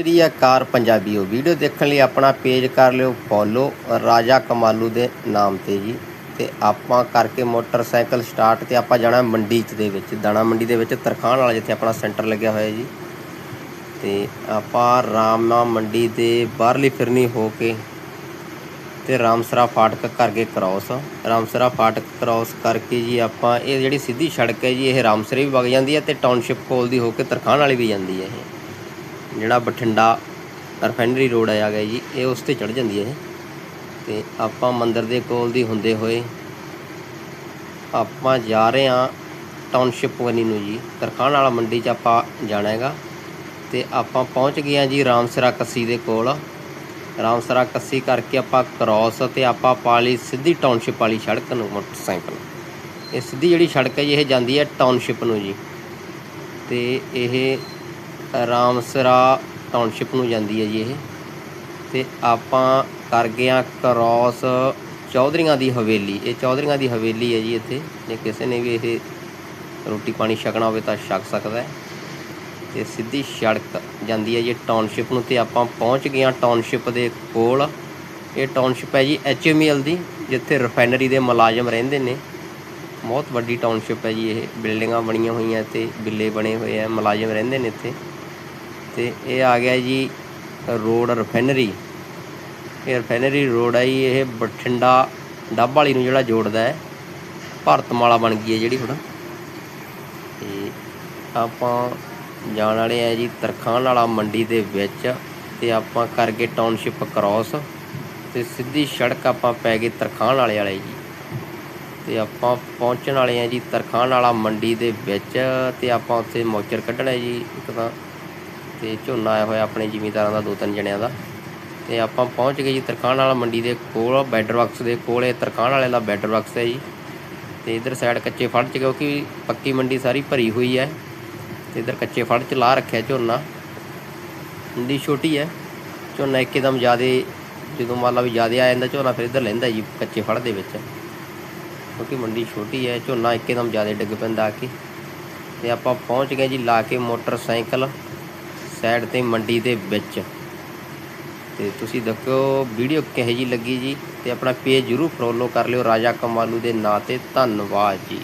ਜਿਹੜੀ ਆ ਕਾਰ ਪੰਜਾਬੀਓ ਵੀਡੀਓ ਦੇਖਣ ਲਈ ਆਪਣਾ ਪੇਜ ਕਰ ਲਿਓ ਫੋਲੋ ਰਾਜਾ ਕਮਾਲੂ ਦੇ ਨਾਮ ਤੇ ਜੀ। ਤੇ ਆਪਾਂ ਕਰਕੇ ਮੋਟਰਸਾਈਕਲ ਸਟਾਰਟ ਤੇ ਆਪਾਂ ਜਾਣਾ ਮੰਡੀ ਚ ਦੇ ਵਿੱਚ, ਦਾਣਾ ਮੰਡੀ ਦੇ ਵਿੱਚ ਤਰਖਾਣ ਵਾਲਾ ਜਿੱਥੇ ਆਪਣਾ ਸੈਂਟਰ ਲੱਗਿਆ ਹੋਇਆ ਜੀ। ਤੇ ਆਪਾਂ ਰਾਮਨਾ ਮੰਡੀ ਦੇ ਬਾਹਰਲੀ ਫਿਰਨੀ ਹੋ ਕੇ ਤੇ ਰਾਮਸਰਾ ਫਾਟਕ ਕਰਕੇ ਕ੍ਰਾਸ ਰਾਮਸਰਾ ਫਾਟਕ ਕ੍ਰਾਸ ਕਰਕੇ ਜੀ ਆਪਾਂ, ਇਹ ਜਿਹੜੀ ਸਿੱਧੀ ਸੜਕ ਹੈ ਜੀ, ਇਹ ਰਾਮਸਰੇ ਵੀ ਵਗ ਜਾਂਦੀ ਹੈ ਤੇ ਟਾਊਨਸ਼ਿਪ ਕੋਲ ਦੀ ਹੋ ਕੇ ਤਰਖਾਣ ਵਾਲੀ ਵੀ ਜਾਂਦੀ ਹੈ ਇਹ। ਜਿਹੜਾ ਬਠਿੰਡਾ ਰਿਫਾਈਨਰੀ ਰੋਡ ਆ ਗਿਆ ਜੀ, ਇਹ ਉਸ ਤੇ ਚੜ ਜਾਂਦੀ ਹੈ ਇਹ। ਤੇ ਆਪਾਂ ਮੰਦਰ ਦੇ ਕੋਲ ਦੀ ਹੁੰਦੇ ਹੋਏ ਆਪਾਂ ਜਾ ਰਹੇ ਹਾਂ ਟਾਊਨਸ਼ਿਪ ਵਨੀ ਨੂੰ ਜੀ। ਤਰਖਾਣ ਵਾਲਾ ਮੰਡੀ 'ਚ ਆਪਾਂ ਜਾਣਾ ਹੈਗਾ। ਤੇ ਆਪਾਂ ਪਹੁੰਚ ਗਏ ਹਾਂ ਜੀ ਰਾਮਸਰਾ ਕੱਸੀ ਦੇ ਕੋਲ। ਰਾਮਸਰਾ ਕੱਸੀ ਕਰਕੇ ਆਪਾਂ ਕ੍ਰਾਸ ਤੇ ਆਪਾਂ ਪਾਲੀ ਸਿੱਧੀ ਟਾਊਨਸ਼ਿਪ ਵਾਲੀ ਸੜਕ ਨੂੰ, ਮੋਟਰਸਾਈਕਲ। ਇਹ ਸਿੱਧੀ ਜਿਹੜੀ ਸੜਕ ਹੈ ਜੀ, ਇਹ ਜਾਂਦੀ ਹੈ ਟਾਊਨਸ਼ਿਪ ਨੂੰ ਜੀ। ਤੇ ਇਹ ਰਾਮਸਰਾ ਟਾਊਨਸ਼ਿਪ ਨੂੰ ਜਾਂਦੀ ਹੈ ਜੀ ਇਹ। ਤੇ ਆਪਾਂ ਕਰ ਗਏ ਹਾਂ ਕ੍ਰਾਸ ਚੌਧਰੀਆਂ ਦੀ ਹਵੇਲੀ। ਇਹ ਚੌਧਰੀਆਂ ਦੀ ਹਵੇਲੀ ਹੈ ਜੀ ਇੱਥੇ। ਜੇ ਕਿਸੇ ਨੇ ਵੀ ਇਹ ਰੋਟੀ ਪਾਣੀ ਛਕਣਾ ਹੋਵੇ ਤਾਂ ਛਕ ਸਕਦਾ ਹੈ। ਤੇ ਸਿੱਧੀ ਸੜਕ ਜਾਂਦੀ ਹੈ ਜੀ ਟਾਊਨਸ਼ਿਪ ਨੂੰ ਤੇ ਆਪਾਂ ਪਹੁੰਚ ਗਏ ਹਾਂ ਟਾਊਨਸ਼ਿਪ ਦੇ ਕੋਲ। ਇਹ ਟਾਊਨਸ਼ਿਪ ਹੈ ਜੀ ਐਚਐਮਐਲ ਦੀ, ਜਿੱਥੇ ਰਿਫਾਈਨਰੀ ਦੇ ਮੁਲਾਜ਼ਮ ਰਹਿੰਦੇ ਨੇ। ਬਹੁਤ ਵੱਡੀ ਟਾਊਨਸ਼ਿਪ ਹੈ ਜੀ ਇਹ। ਬਿਲਡਿੰਗਾਂ ਬਣੀਆਂ ਹੋਈਆਂ ਤੇ ਬਿੱਲੇ ਬਣੇ ਹੋਏ ਆ, ਮੁਲਾਜ਼ਮ ਰਹਿੰਦੇ ਨੇ ਇੱਥੇ। ਤੇ ਇਹ ਆ ਗਿਆ ਜੀ ਰੋਡ ਰਿਫਾਈਨਰੀ ਇਹ ਰਿਫਾਈਨਰੀ ਰੋਡ ਹੈ ਜੀ, ਇਹ ਬਠਿੰਡਾ ਡੱਬ ਵਾਲੀ ਨੂੰ ਜਿਹੜਾ ਜੋੜਦਾ ਹੈ, ਭਾਰਤਮਾਲਾ ਬਣ ਗਈ ਹੈ ਜਿਹੜੀ ਹੁਣ। ਤੇ ਆਪਾਂ ਜਾਣ ਵਾਲੇ ਆ ਜੀ ਤਰਖਾਣ ਵਾਲਾ ਮੰਡੀ ਦੇ ਵਿੱਚ ਤੇ ਆਪਾਂ ਕਰਕੇ ਟਾਊਨਸ਼ਿਪ ਕ੍ਰਾਸ ਤੇ ਸਿੱਧੀ ਸੜਕ ਆਪਾਂ ਪੈ ਗਏ ਤਰਖਾਣ ਵਾਲੇ ਵਾਲੇ ਜੀ। ਤੇ ਆਪਾਂ ਪਹੁੰਚਣ ਵਾਲੇ ਆ ਜੀ ਤਰਖਾਣ ਵਾਲਾ ਮੰਡੀ ਦੇ ਵਿੱਚ ਤੇ ਆਪਾਂ ਉੱਥੇ ਮੌਚਰ ਕੱਢਣਾ ਜੀ ਇੱਕ ਤਾਂ। ਤੇ ਝੋਨਾ ਆਇਆ ਹੋਇਆ ਆਪਣੇ ਜ਼ਿਮੀਂਦਾਰਾਂ ਦਾ ਦੋ ਤਿੰਨ ਜਣਿਆਂ ਦਾ। ਤੇ ਆਪਾਂ ਪਹੁੰਚ ਗਏ ਜੀ ਤਰਖਾਣ ਵਾਲਾ ਮੰਡੀ ਦੇ ਕੋਲ, ਬੈਡਰ ਬਾਕਸ ਦੇ ਕੋਲ। ਇਹ ਵਾਲੇ ਦਾ ਬੈਡਰ ਬਾਕਸ ਹੈ ਜੀ। ਤੇ ਇਧਰ ਸਾਈਡ ਕੱਚੇ ਫੜ ਚ, ਕਿਉਂਕਿ ਪੱਕੀ ਮੰਡੀ ਸਾਰੀ ਭਰੀ ਹੋਈ ਹੈ। ਤੇ ਇਧਰ ਕੱਚੇ ਫੜ ਚ ਲਾ ਰੱਖਿਆ ਝੋਨਾ। ਮੰਡੀ ਛੋਟੀ ਹੈ। ਝੋਨਾ ਇੱਕਦਮ ਜ਼ਿਆਦੇ, ਜਦੋਂ ਮੰਨ ਲਾ ਵੀ ਜ਼ਿਆਦੇ ਆ ਜਾਂਦਾ ਝੋਨਾ, ਫਿਰ ਇਧਰ ਲੈਂਦਾ ਜੀ ਕੱਚੇ ਫੜ ਦੇ ਵਿੱਚ। ਕਿਉਂਕਿ ਮੰਡੀ ਛੋਟੀ ਹੈ, ਝੋਨਾ ਇੱਕਦਮ ਜ਼ਿਆਦੇ ਡਿੱਗ ਪੈਂਦਾ ਆ ਕੇ। ਤੇ ਆਪਾਂ ਪਹੁੰਚ ਗਏ ਜੀ, ਲਾ ਕੇ ਮੋਟਰਸਾਈਕਲ। ਸਾਈਡ ਤੇ ਮੰਡੀ ਦੇ ਵਿੱਚ। ਤੇ ਤੁਸੀਂ ਦੇਖੋ ਵੀਡੀਓ ਕਿਹੋ ਜੀ ਲੱਗੀ ਜੀ, ਤੇ ਆਪਣਾ ਪੇਜ ਜਰੂਰ ਫੋਲੋ ਕਰ ਲਿਓ। ਰਾਜਾ ਕਮਾਲੂ ਦੇ ਨਾਂ ਤੇ ਧੰਨਵਾਦ ਜੀ।